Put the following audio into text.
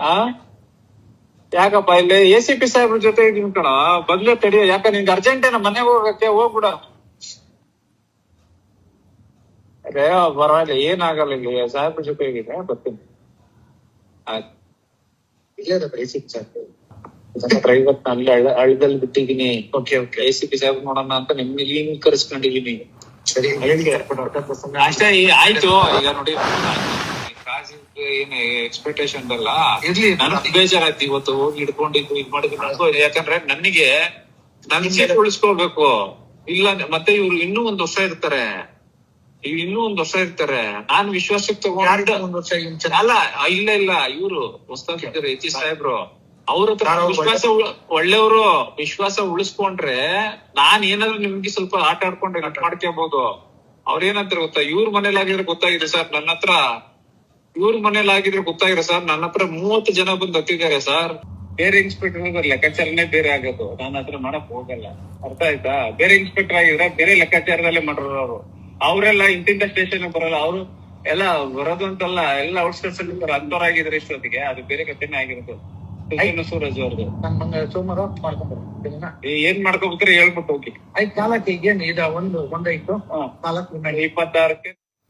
ಆ? ಯಾಕಪ್ಪ ಇಲ್ಲಿ ಎ ಸಿ ಪಿ ಸಾಹೇಬ್ರ ಜೊತೆ ಇದೀನಿ ಕಣ? ಬಂದ್ಲೆ ತಡಿಯೋ ಯಾಕ ನಿಂಗೆ ಅರ್ಜೆಂಟ್ ಏನ ಮನೆಗೆ ಹೋಗಕ್ಕೆ ಹೋಗ್ಬಿಡ. ಅದೇ ಪರವಾಗಿಲ್ಲ ಏನಾಗಲ್ಲ ಇಲ್ಲಿ ಸಾಹೇಬ್ರ ಜೊತೆ ಇದೆ ಬರ್ತೀನಿ. ಆಯ್ತು. ಇಲ್ಲೇ ಬೇಸಿಕ್ ಪ್ರೈವೇಟ್ ಅಲ್ಲಿ ಹಳ್ಳ- ಹಳ್ಳದಲ್ಲಿ ಬಿಟ್ಟಿದೀನಿ okay okay A C P Saheb ನೋಡೋಣ ಅಂತ ನಿಮ್ ಇಲ್ಲಿ ಕರ್ಸ್ಕೊಂಡಿದೀನಿ ಸರಿ ಅಷ್ಟೇ ಆಯ್ತು ಈಗ ನೋಡಿ. ಏನ್ ಎಕ್ಸ್ಪೆಕ್ಟೇಷನ್ ಅಲ್ಲ ಇರ್ಲಿ ನನಗ್ ಬೇಜಾರಾಯ್ತು ಇವತ್ತು ಹೋಗಿ ಹಿಡ್ಕೊಂಡಿದ್ದು ಇದ್ ಮಾಡಿದ್ರು ಯಾಕಂದ್ರೆ ನನಗೆ ನನ್ ಸೀಟ್ ಉಳಿಸ್ಕೋಬೇಕು. ಇಲ್ಲ ಮತ್ತೆ ಇವ್ರು ಇನ್ನೂ ಒಂದ್ ವರ್ಷ ಇರ್ತಾರೆ. ಇವ್ ಇನ್ನೂ ಒಂದ್ ವರ್ಷ ಇರ್ತಾರೆ. ನಾನ್ ವಿಶ್ವಾಸಕ್ಕೆ ತಗೊಂಡ ಒಂದ್ ವರ್ಷ ಅಲ್ಲ ಇಲ್ಲ ಇಲ್ಲ ಇವ್ರು ಹೊಸ್ತಾಗಿದ್ದಾರೆ ಎಚ್ ಸಾಹೇಬ್ರು. ಅವ್ರ ಹತ್ರ ವಿಶ್ವಾಸ ಒಳ್ಳೆಯವರು ವಿಶ್ವಾಸ ಉಳಿಸ್ಕೊಂಡ್ರೆ ನಾನ್ ಏನಾದ್ರು ನಿಮ್ಗೆ ಸ್ವಲ್ಪ ಆಟ ಆಡ್ಕೊಂಡ್ರೆ ಮಾಡ್ಕೋಬಹುದು ಅವ್ರೇನಂತಾರೆ ಗೊತ್ತಾ? ಇವ್ರ ಮನೇಲಿ ಆಗಿದ್ರೆ ಗೊತ್ತಾಗಿದೆ ಸರ್ ನನ್ನ ಹತ್ರ. ಇವ್ರ ಮನೇಲಿ ಆಗಿದ್ರೆ ಗೊತ್ತಾಗಿರ ಸರ್ ನನ್ನ ಹತ್ರ ಮೂವತ್ತು ಜನ ಬಂದು ಹತ್ತಿದ್ದಾರೆ ಸರ್. ಬೇರೆ ಇನ್ಸ್ಪೆಕ್ಟರ್ ಲೆಕ್ಕಾಚಾರನೇ ಬೇರೆ ಆಗೋದು. ನಾನು ಹತ್ರ ಮಾಡಕ್ ಹೋಗಲ್ಲ. ಅರ್ಥ ಆಯ್ತಾ? ಬೇರೆ ಇನ್ಸ್ಪೆಕ್ಟರ್ ಆಗಿದ್ರೆ ಬೇರೆ ಲೆಕ್ಕಾಚಾರದಲ್ಲೇ ಮಾಡೋರು ಅವರು. ಅವರೆಲ್ಲ ಇಂತಿಂತ ಸ್ಟೇಷನ್ ಬರಲ್ಲ. ಅವರು ಎಲ್ಲ ಬರೋದು ಅಂತಲ್ಲ ಎಲ್ಲ ಔಟ್ಸ್ಕರ್ಟ್ಸ್ ಅಲ್ಲಿ ಅಂತವ್ರಾಗಿದ್ರೆ ಇಷ್ಟೊತ್ತಿಗೆ. ಅದು ಬೇರೆ ಕಥೆನೇ ಆಗಿರೋದು. ಸುಜನ ಸೂರಜ್ ಅವ್ರದ್ದು ನಮ್ಮ ಸೋಮವಾರ ಮಾಡ್ಕೊಂಡ್ರೆ ಏನ್ ಮಾಡ್ಕೋಬೇಕಾದ್ರೆ ಹೇಳ್ಬಿಟ್ಟು ಹೋಗಿ. ಆಯ್ತು ಕಾಲಕ್ಕೆ ಈಗೇನು ಇದ ಒಂದು ಒಂದಾಯ್ತು ಕಾಲಕ್ಕೆ ಇಪ್ಪತ್ತಾರಕ್ಕೆ